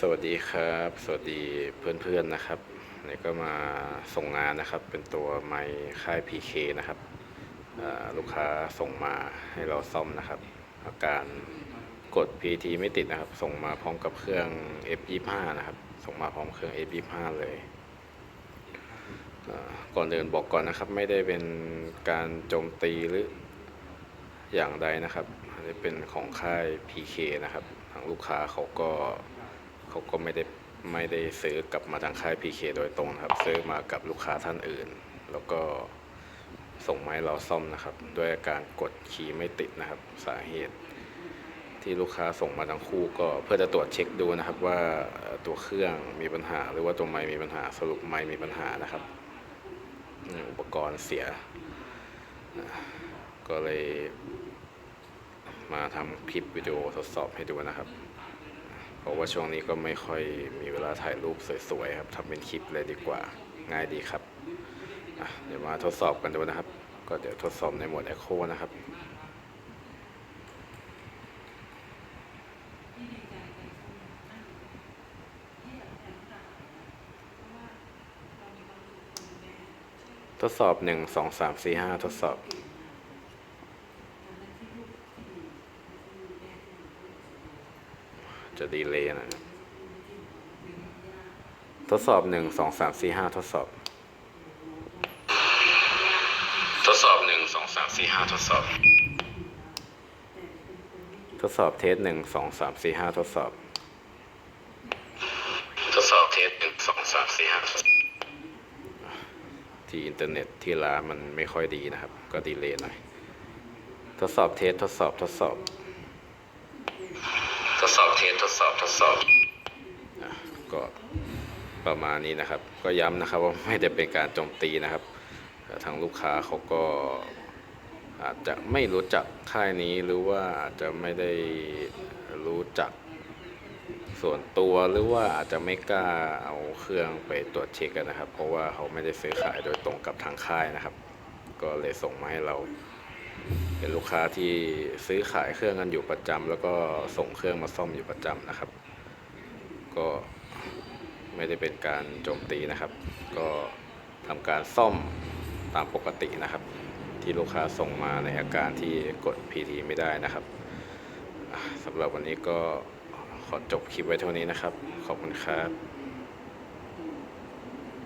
สวัสดีครับ สวัสดีเพื่อนๆนะครับนี่ก็มาส่งงานนะครับ เป็นตัวไมค์ค่าย PK นะครับลูกค้าส่งมาให้เราซ่อมนะครับ อาการกด PT ไม่ติดนะครับ ส่งมาพร้อมกับเครื่อง F25 นะครับ ส่งมาพร้อมเครื่อง F25 เลยเอ่อก่อนเดินบอกก่อนนะครับ ไม่ได้เป็นการโจมตีหรืออย่างใดนะครับอันนี้เป็นของค่าย PK นะครับ ทางลูกค้าเขาก็ เขาก็ไม่ได้ไม่ได้ซื้อกลับมาทางค่าย PK โดยตรงนะครับ ซื้อมากับลูกค้าท่านอื่น แล้วก็ส่งไม้เราซ่อมนะครับ ด้วยอาการกดคีย์ไม่ติดนะครับ สาเหตุที่ลูกค้าส่งมาทั้งคู่ก็เพื่อจะตรวจเช็คดูนะครับว่าตัวเครื่องมีปัญหาหรือว่าตัวไมค์มีปัญหาสรุปไมค์มีปัญหานะครับ อุปกรณ์เสีย ก็เลยมาทำคลิปวิดีโอทดสอบให้ดูนะครับ เพราะว่าช่วงนี้ก็ไม่ค่อยมีเวลาถ่ายรูปสวยๆครับทำเป็นคลิปเลยดีกว่า ง่ายดีครับ เดี๋ยวมาทดสอบกันดูนะครับ ก็เดี๋ยวทดสอบในโหมด Echo นะครับทดสอบหนึ่งสองสามสี่ห้าทดสอบ จะดีเลยนะทดสอบหนึ่งสองสามสี่ห้าทดสอบ ทดสอบหนึ่งสองสามสี่ห้าทดสอบ ทดสอบเทสหนึ่งสองสามสี่ห้าทดสอบ ทดสอบเทสหนึ่งสองสามสี่ห้าทดสอบที่อินเทอร์เน็ตที่ร้านมันไม่ค่อยดีนะครับ ก็ดีเลยหน่อย ทดสอบเทสทดสอบทดสอบท ดสอบเทสทดสอบทดสอบก็ประมาณนี้นะครับ ก็ย้ำนะครับว่าไม่ได้เป็นการโจมตีนะครับ ทางลูกค้าเขาก็อาจจะไม่รู้จักค่ายนี้หรือว่าอาจจะไม่ได้รู้จักส่วนตัวหรือว่าอาจจะไม่กล้าเอาเครื่องไปตรวจเช็คกันนะครับ เพราะว่าเขาไม่ได้ซื้อขายโดยตรงกับทางค่ายนะครับ ก็เลยส่งมาให้เรา เป็นลูกค้าที่ซื้อขายเครื่องกันอยู่ประจำแล้วก็ส่งเครื่องมาซ่อมอยู่ประจำนะครับ ก็ไม่ได้เป็นการโจมตีนะครับ ก็ทำการซ่อมตามปกตินะครับ ที่ลูกค้าส่งมาในอาการที่กด PT ไม่ได้นะครับสำหรับวันนี้ก็ขอจบคลิปไว้เท่านี้นะครับ ขอบคุณครับ